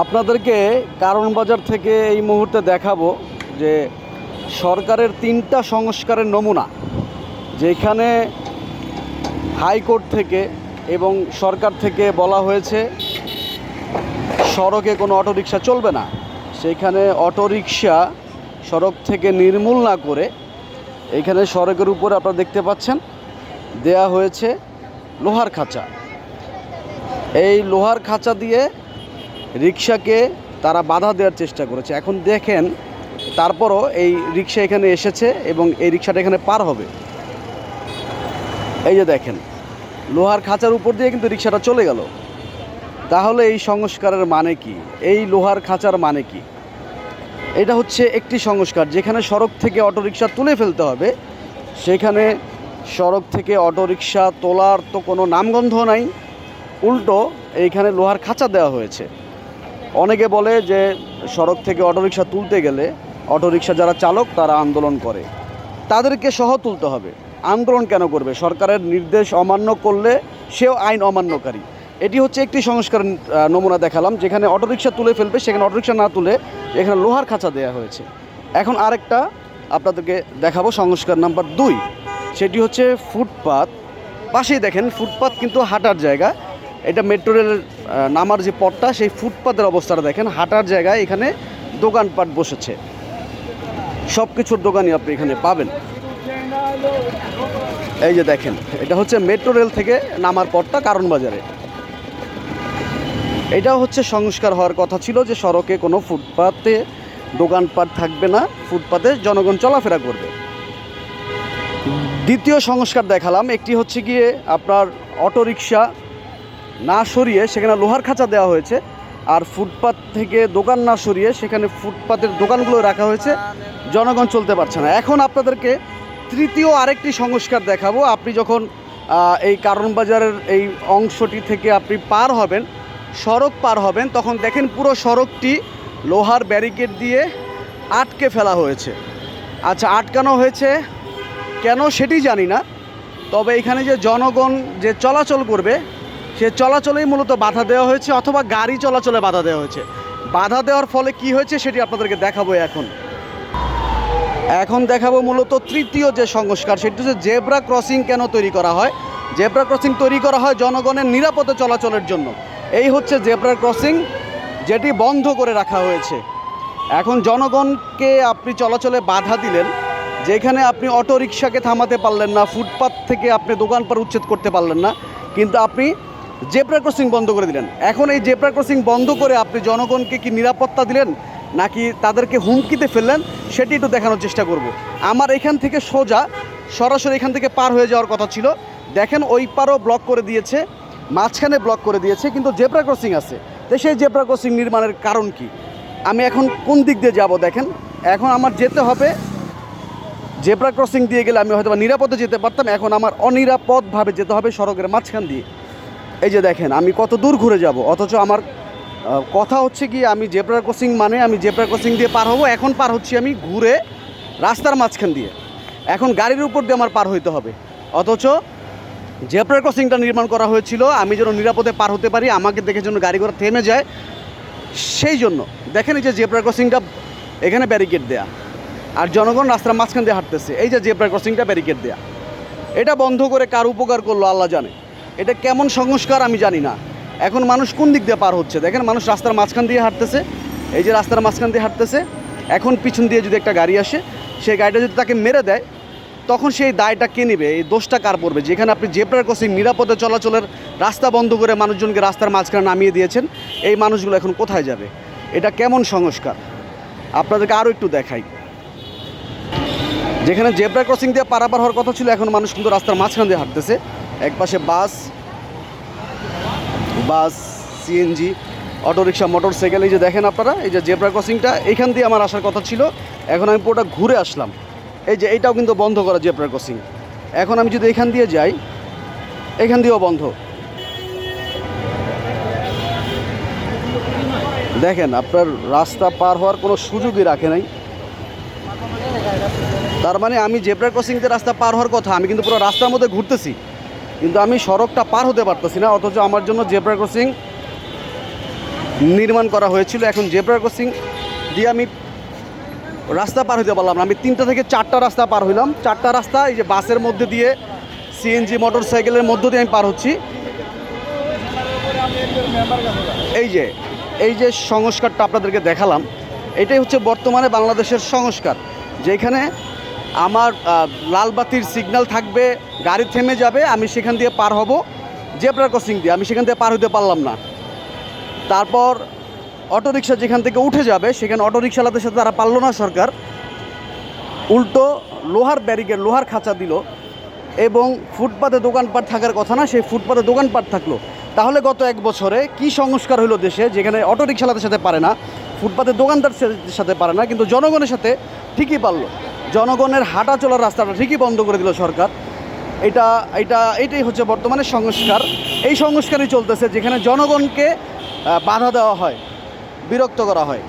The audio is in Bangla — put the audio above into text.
আপনাদেরকে কারণ বাজার থেকে এই মুহূর্তে দেখাবো যে সরকারের তিনটা সংস্কারের নমুনা, যেখানে হাইকোর্ট থেকে এবং সরকার থেকে বলা হয়েছে, সড়কে কোনো অটোরিকশা চলবে না। সেখানে অটোরিকশা সড়ক থেকে নির্মূল না করে এইখানে সড়কের উপরে আপনারা দেখতে পাচ্ছেন, দেয়া হয়েছে লোহার খাঁচা। এই লোহার খাঁচা দিয়ে রিক্সাকে তারা বাধা দেওয়ার চেষ্টা করেছে। এখন দেখেন, তারপরও এই রিক্সা এখানে এসেছে এবং এই রিক্সাটা এখানে পার হবে। এই যে দেখেন, লোহার খাঁচার উপর দিয়ে কিন্তু রিক্সাটা চলে গেল। তাহলে এই সংস্কারের মানে কি? এই লোহার খাঁচার মানে কি? এটা হচ্ছে একটি সংস্কার, যেখানে সড়ক থেকে অটোরিকশা তুলে ফেলতে হবে। সেখানে সড়ক থেকে অটোরিকশা তোলার তো কোনো নামগন্ধ নাই। উল্টো এইখানে লোহার খাঁচা দেওয়া হয়েছে। অনেকে বলে যে সড়ক থেকে অটোরিকশা তুলতে গেলে অটোরিকশা যারা চালক, তারা আন্দোলন করে। তাদেরকে সহ তুলতে হবে। আন্দোলন কেন করবে? সরকারের নির্দেশ অমান্য করলে সেও আইন অমান্যকারী। এটি হচ্ছে একটি সংস্কার নমুনা দেখালাম, যেখানে অটোরিকশা তুলে ফেলবে, সেখানে অটোরিকশা না তুলে এখানে লোহার খাঁচা দেওয়া হয়েছে। এখন আরেকটা আপনাদেরকে দেখাবো, সংস্কার নাম্বার দুই। সেটি হচ্ছে ফুটপাত। পাশেই দেখেন, ফুটপাত কিন্তু হাঁটার জায়গা। এটা মেট্রো রেলের নামার যে পথটা, সেই ফুটপাতের অবস্থাটা দেখেন। হাঁটার জায়গায় এখানে দোকানপাট বসেছে। সব কিছুর দোকানই আপনি এখানে পাবেন। এই যে দেখেন, এটা হচ্ছে মেট্রো রেল থেকে নামার পথটা কারণ বাজারে। এটাও হচ্ছে সংস্কার হওয়ার কথা ছিল যে সড়কে কোনো ফুটপাতে দোকানপাট থাকবে না, ফুটপাতে জনগণ চলাফেরা করবে। দ্বিতীয় সংস্কার দেখালাম, একটি হচ্ছে গিয়ে আপনার অটোরিকশা না সরিয়ে সেখানে লোহার খাঁচা দেওয়া হয়েছে আর ফুটপাত থেকে দোকান না সরিয়ে সেখানে ফুটপাতের দোকানগুলো রাখা হয়েছে। জনগণ চলতে পারছে না। এখন আপনাদেরকে তৃতীয় আরেকটি সংস্কার দেখাবো। আপনি যখন এই কারণ বাজারের এই অংশটি থেকে আপনি পার হবেন, সড়ক পার হবেন, তখন দেখেন পুরো সড়কটি লোহার ব্যারিকেড দিয়ে আটকে ফেলা হয়েছে। আচ্ছা আটকানো হয়েছে কেন সেটি জানি না। তবে এখানে যে জনগণ যে চলাচল করবে সে চলাচলেই মূলত বাধা দেওয়া হয়েছে অথবা গাড়ি চলাচলে বাধা দেওয়া হয়েছে। বাধা দেওয়ার ফলে কি হয়েছে সেটি আপনাদেরকে দেখাবো এখন। এখন দেখাবো মূলত তৃতীয় যে সংস্কার, সেটি হচ্ছে জেব্রা ক্রসিং কেন তৈরি করা হয়? জেব্রা ক্রসিং তৈরি করা হয় জনগণের নিরাপদে চলাচলের জন্য। এই হচ্ছে জেব্রা ক্রসিং, যেটি বন্ধ করে রাখা হয়েছে। এখন জনগণকে আপনি চলাচলে বাধা দিলেন, যেখানে আপনি অটো রিক্সাকে থামাতে পারলেন না ফুটপাথ থেকে আপনি দোকান পার উচ্ছেদ করতে পারলেন না, কিন্তু আপনি জেব্রা ক্রসিং বন্ধ করে দিলেন। এখন এই জেব্রা ক্রসিং বন্ধ করে আপনি জনগণকে কি নিরাপত্তা দিলেন, নাকি তাদেরকে হুমকিতে ফেললেন, সেটি একটু দেখানোর চেষ্টা করব। আমার এখান থেকে সোজা, সরাসরি এখান থেকে পার হয়ে যাওয়ার কথা ছিল। দেখেন ওই পারও ব্লক করে দিয়েছে, মাঝখানে ব্লক করে দিয়েছে, কিন্তু জেব্রা ক্রসিং আছে। তো সেই জেব্রা ক্রসিং নির্মাণের কারণ কি? আমি এখন কোন দিক দিয়ে যাব দেখেন। এখন আমার যেতে হবে, জেব্রা ক্রসিং দিয়ে গেলে আমি হয়তো নিরাপদে যেতে পারতাম, এখন আমার অনিরাপদভাবে যেতে হবে সড়কের মাঝখান দিয়ে। এই যে দেখেন, আমি কত দূর ঘুরে যাব, অথচ আমার কথা হচ্ছে কি, আমি জেব্রা ক্রসিং মানে আমি জেব্রা ক্রসিং দিয়ে পার হব, এখন পার হচ্ছি আমি ঘুরে রাস্তার মাঝখান দিয়ে। এখন গাড়ির উপর দিয়ে আমার পার হইতে হবে। অথচ জেব্রা ক্রসিংটা নির্মাণ করা হয়েছিল, আমি যেন নিরাপদে পার হতে পারি, আমাকে দেখে যেন গাড়ি ঘোড়া থেমে যায়। সেই জন্য, দেখেন এই যে জেব্রা ক্রসিংটা এখানে ব্যারিকেড দেয়া, আর জনগণ রাস্তার মাঝখান দিয়ে হাঁটতেছে, এই যে জেব্রা ক্রসিংটা ব্যারিকেড দেয়া। এটা বন্ধ করে কার উপকার করল, আল্লাহ জানে। এটা কেমন সংস্কার আমি জানি না। এখন মানুষ কোন দিক দিয়ে পার হচ্ছে? দেখেন মানুষ রাস্তার মাঝখান দিয়ে হাঁটতেছে, এই যে রাস্তার মাঝখান দিয়ে হাঁটতেছে, এখন পিছন দিয়ে যদি একটা গাড়ি আসে, সেই গাড়িটা যদি তাকে মেরে দেয়, তখন সেই দায়টা কে নেবে? এই দোষটা কার পড়বে? যেখানে আপনি জেব্রার ক্রসিং নিরাপদে চলাচলের রাস্তা বন্ধ করে মানুষজনকে রাস্তার মাঝখানে নামিয়ে দিয়েছেন, এই মানুষগুলো এখন কোথায় যাবে? এটা কেমন সংস্কার? আপনাদেরকে আরও একটু দেখাই। যেখানে জেব্রা ক্রসিং দিয়ে পারাপার হওয়ার কথা ছিল, এখন মানুষ কিন্তু রাস্তার মাঝখান দিয়ে হাঁটতেছে। একপাশে bus bus CNG auto rickshaw motor cycle এই যে দেখেন আপনারা, এই যে জেব্রা ক্রসিংটা, এইখান দিয়ে আমার আসার কথা ছিল। এখন আমি পুরোটা ঘুরে আসলাম। এই যে এইটাও কিন্তু বন্ধ করা জেব্রা ক্রসিং। এখন আমি যদি এখান দিয়ে যাই, এখান দিয়েও বন্ধ। দেখেন, আপনার রাস্তা পার হওয়ার কোনো সুযোগই রাখে নাই। তার মানে আমি জেব্রা ক্রসিং দিয়ে রাস্তা পার হওয়ার কথা, আমি কিন্তু পুরো রাস্তার মধ্যে ঘুরতেছি। কিন্তু আমি সড়কটা পার হতে পারতেছি না, অথচ আমার জন্য জেব্রা ক্রসিং নির্মাণ করা হয়েছিল। এখন জেব্রা ক্রসিং দিয়ে আমি রাস্তা পার হইতে পারলাম না। আমি তিনটা থেকে চারটা রাস্তা পার হইলাম। চারটা রাস্তা, এই যে বাসের মধ্যে দিয়ে সিএনজি মোটর সাইকেলের মধ্য দিয়ে আমি পার হচ্ছি। এই যে এই যে সংস্কারটা আপনাদেরকে দেখালাম, এটাই হচ্ছে বর্তমানে বাংলাদেশের সংস্কার। যেখানে আমার আহ, লাল বাতির সিগন্যাল থাকবে গাড়ি থেমে যাবে আমি সেখান দিয়ে পার হব। জেব্রা ক্রসিং দিয়ে আমি সেখান থেকে পার হতে পারলাম না। তারপর অটোরিকশা যেখান থেকে উঠে যাবে সেখানে অটোরিকশালাদের সাথে তারা পারল না সরকার। উল্টো লোহার ব্যারিকেড লোহার খাঁচা দিল এবং ফুটপাতে দোকানপাট থাকার কথা না সেই ফুটপাতে দোকানপাট থাকল। তাহলে গত এক বছরে কি সংস্কার হলো দেশে যেখানে অটোরিকশালাদের সাথে পারে না ফুটপাতে দোকানদার সাথে পারে না কিন্তু জনগণের সাথে ঠিকই পারল। জনগণের হাঁটা চলার রাস্তাটা ঠিকই বন্ধ করে দিল সরকার। এটা এটা, এটাই হচ্ছে বর্তমানে সংস্কার। এই সংস্কারই চলতেছে যেখানে জনগণকে বাধা দেওয়া হয়, বিরক্ত করা হয়।